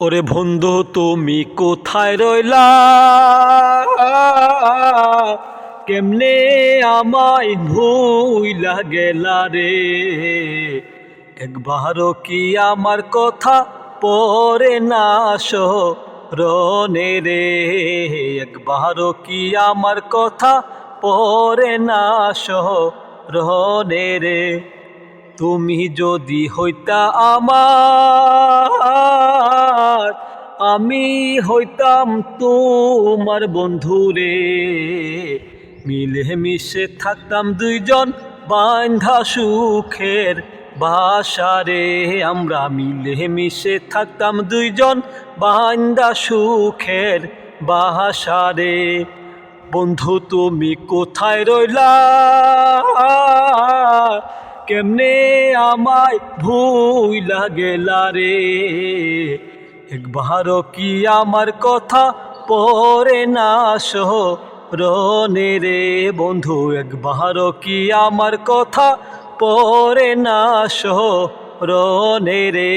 ওরে বন্ধু, তুমি কোথায় রইলা? কেমনে আমায় ভুইলা গেলা রে? একবারও কি আমার কথা পরে না রনে রে? একবারও কি আমার কথা পরে না রনে রে? তুমি যদি হইতা আমার আমি হইতাম তোমার বন্ধুরে। মিলে মিশে থাকতাম দুইজন, বান্ধা সুখের বাসারে। আমরা মিলে মিশে থাকতাম দুইজন, বান্ধা সুখের বাসারে। বন্ধু, তুমি কোথায় রইলা? কেমনে আমায় ভুইলা গেলা রে একবারও কি আমার কথা পরে না সহ রনে রে বন্ধু একবারও কি আমার কথা পরে না সহ রনে রে।